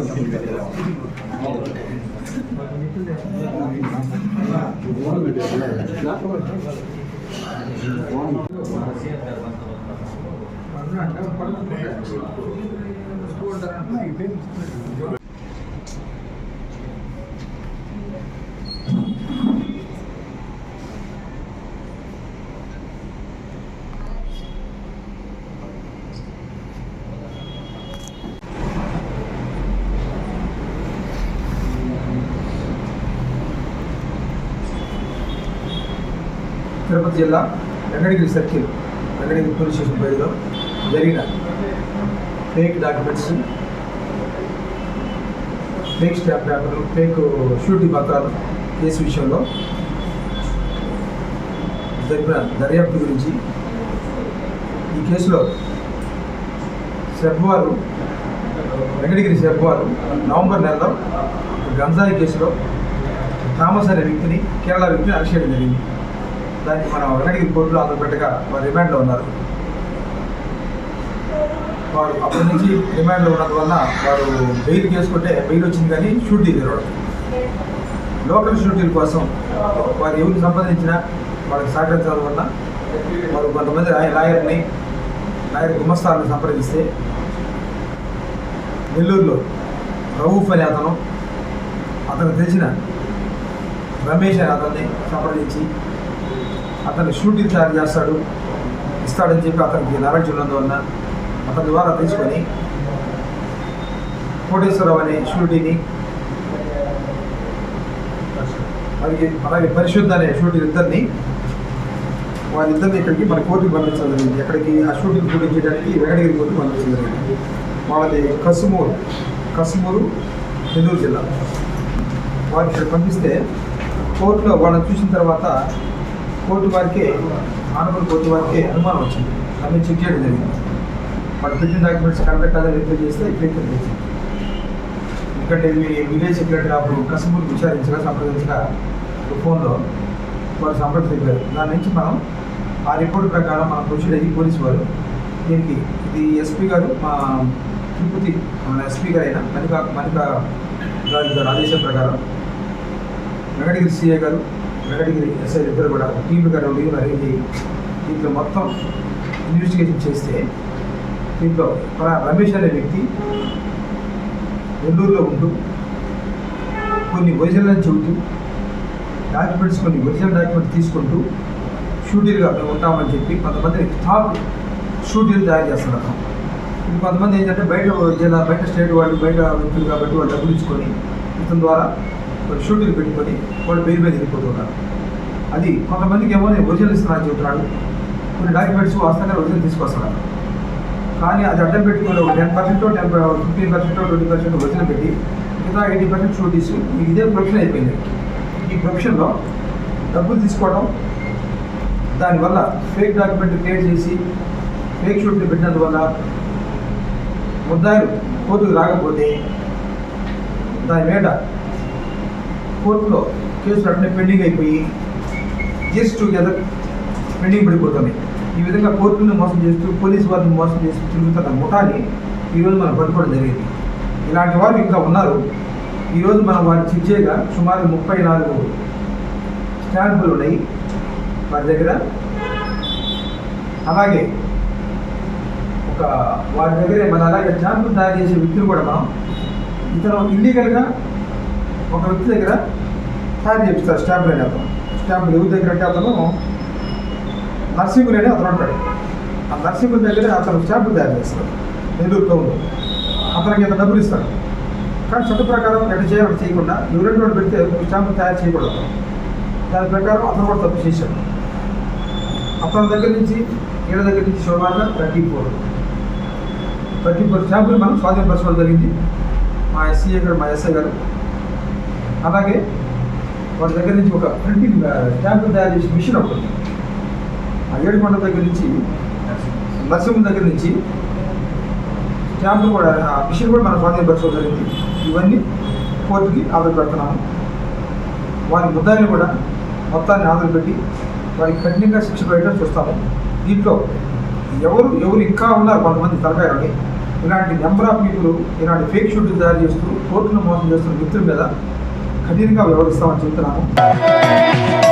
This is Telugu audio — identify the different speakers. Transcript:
Speaker 1: అంటే తిరుపతి జిల్లా Venkatagiri circle Venkatagiri police station పరిధిలో జరిగిన ఫేక్ డాక్యుమెంట్స్ ఫేక్ స్టాంప్ పేపర్లు ఫేక్ షూరిటీ పత్రాలు కేసు విషయంలో జరిపిన దర్యాప్తు గురించి ఈ కేసులో సెబ్వారు వెంకటగిరి సెబ్వారు నవంబర్ నెలలో గంజాయి కేసులో థామస్ అనే వ్యక్తిని కేరళ వ్యక్తిని అరెస్ట్ చేయడం జరిగింది. దానికి మనం వెంకటగిరి కోర్టులో ఆంధ్రపెట్టగా వారు రిమాండ్లో ఉన్నారు. వారు అప్పటి నుంచి రిమాండ్లో ఉన్నందువల్ల వారు బెయిల్ చేసుకుంటే బెయిల్ వచ్చింది కానీ షూటీ తెరవడం లోకల్ షూటీల కోసం వారు ఎవరికి సంబంధించిన వాళ్ళకి సహకరించడం వల్ల వారు కొంతమంది లాయర్ని లాయర్ గుమస్తాలను సంప్రదిస్తే నెల్లూరులో రౌఫ్ అనే అతను అతను తెలిసిన రమేష్ అనే అతన్ని సంప్రదించి అతను షూటింగ్ తయారు చేస్తాడు ఇస్తాడని చెప్పి అతనికి నాలెడ్జ్ ఉన్నందువలన అతని ద్వారా తెలుసుకొని కోటేశ్వరరావు అనే షూటీని అలాగే అలాగే పరిశుద్ధ అనే షూటింగ్ ఇద్దరిని వాళ్ళిద్దరిని ఇక్కడికి మన కోర్టుకి పంపించడం జరిగింది. ఎక్కడికి ఆ షూటింగ్ షూటింగ్ చేయడానికి వెంకటగిరి కోర్టు పంపించడం జరిగింది. వాళ్ళది కసుమూరు కసుమూరు నెల్లూరు జిల్లా. వారికి ఇక్కడ పంపిస్తే కోర్టులో వాళ్ళని చూసిన తర్వాత కోర్టు వారికి ఆనపల్ కోర్టు వారికి అనుమానం వచ్చింది. అన్ని చెక్ చేయడం జరిగింది. వాళ్ళు పెట్టిన డాక్యుమెంట్స్ కరెక్ట్ కాదని రిపేర్ చేస్తే ఇట్లయితే చేసింది ఎందుకంటే మీ విలేజ్ సెక్రటరీ అప్పుడు కస్టమర్ విచారించగా సంప్రదించగా ఫోన్లో వాళ్ళు సంప్రదించారు దాని నుంచి మనం ఆ రిపోర్ట్ ప్రకారం మనం ప్రొసీడ్ అయ్యి పోలీసు వారు దీనికి ఇది ఎస్పీ గారు మా తిరుపతి మన ఎస్పీ గారు అయిన మణిక మణిక గారి గారి ఆదేశం ప్రకారం వెంకటగిరి సిఏ గారు వెంకటగిరి ఎస్ఐ ఇద్దరు కూడా టీం గారు లీవ్ అరేంజ్ దీంట్లో మొత్తం ఇన్వెస్టిగేషన్ చేస్తే దీంట్లో రమేష్ అనే వ్యక్తి నెల్లూరులో ఉంటూ కొన్ని ఒరిజినల్ చెబుతూ డాక్యుమెంట్స్ కొన్ని ఒరిజినల్ డాక్యుమెంట్స్ తీసుకుంటూ షూటీలుగా మేము ఉంటామని చెప్పి కొంతమంది టాప్ షూటీలు తయారు చేస్తున్నారు. కొంతమంది ఏంటంటే బయట జిల్లా బయట స్టేట్ వాళ్ళు బయట వ్యక్తులు కాబట్టి వాళ్ళు డబ్బులు ఇచ్చుకొని ఇతని ద్వారా షూటింగ్ షూటీలు పెట్టుకొని వాళ్ళు పేరు మీద వెళ్ళిపోతున్నారు. అది కొంతమందికి ఏమో నేను ఒరిజినల్ ఇస్తున్నాను చెబుతున్నాడు కొన్ని డాక్యుమెంట్స్ వాస్తవంగా ఒరిజినల్ తీసుకొస్తున్నాడు కానీ అది అడ్డం పెట్టుకుని ఒక ten percent ten fifteen percent twenty percent original పెట్టి మిగతా ఎయిటీ పర్సెంట్ షూట్ తీసి ఇదే ప్రొఫెషన్ అయిపోయింది. ఈ ప్రొఫెషన్లో డబ్బులు తీసుకోవడం దానివల్ల ఫేక్ డాక్యుమెంట్ క్రియేట్ చేసి ఫేక్ షూట్లు పెట్టినందువల్ల ముద్దాయిలు కోర్టుకు రాకపోతే దాని మీద కోర్టులో కేసులు అట్నే పెండింగ్ అయిపోయి జస్ట్ టుగెదర్ పెండింగ్ పడిపోతుంది ఈ విధంగా కోర్టులను మోసం చేస్తూ పోలీసు వారిని మోసం చేస్తూ తిరుగుతున్న ముఠాని ఈరోజు మనం పట్టుకోవడం జరిగింది. ఇలాంటి వారు ఇంకా ఉన్నారు. ఈరోజు మనం వారి చిచ్చేగా సుమారు ముప్పై నాలుగు స్టాంపులు ఉన్నాయి వారి దగ్గర. అలాగే ఒక వారి దగ్గరే మన అలాగే స్టాంపులు తయారు చేసే వ్యక్తులు కూడా మనం ఇతను ఇల్లీగల్గా ఒక వ్యక్తి దగ్గర తయారు చేపిస్తారు స్టాంపులు అనే అతను. స్టాంపులు ఎవరి దగ్గర అంటే అతను నర్సింగులు అనే అతను అంటాడు. ఆ నర్సింగుల దగ్గర అతను స్టాంపులు తయారు చేస్తాడు నెల్లూరు టౌన్లో అతనికి ఇంత డబ్బులు ఇస్తాడు. కానీ చట్ట ప్రకారం ఎట్లా చేయాలని చేయకుండా ఎవరైనా వాడు పెడితే స్టాంపులు తయారు చేయకూడదు. దాని ప్రకారం అతను కూడా తప్పు చేశాడు. అతని దగ్గర నుంచి ఈయన దగ్గర నుంచి సుమారుగా థర్టీ ఫోర్ థర్టీ ఫోర్ స్టాంపులు మనం స్వాధీనపరచడం జరిగింది. మా ఎస్సీఏ గారు మా ఎస్ఐ గారు అలాగే వారి దగ్గర నుంచి ఒక ప్రింటింగ్ స్టాంపులు తయారు చేసే మిషన్ ఒకటి ఆ ఏడుకొండ దగ్గర నుంచి నర్సింహం దగ్గర నుంచి స్టాంపులు కూడా ఆ మిషన్ కూడా మనం స్వాధీనపరచుకోవడం జరిగింది. ఇవన్నీ కోర్టుకి ఆర్డర్ పెడుతున్నాము. వారి ముద్దాయిని కూడా మొత్తాన్ని ఆర్డర్ పెట్టి వారికి కఠినంగా శిక్ష పెట్టడం చూస్తాము. దీంట్లో ఎవరు ఎవరు ఇంకా ఉన్నారు కొంతమంది తలకాయలని ఇలాంటి నెంబర్ ఆఫ్ పీపుల్ ఇలాంటి ఫేక్ షూట్లు తయారు చేస్తూ కోర్టును మోసం చేస్తున్న వ్యక్తుల మీద కఠినంగా వ్యవహరిస్తామని చెప్తున్నాము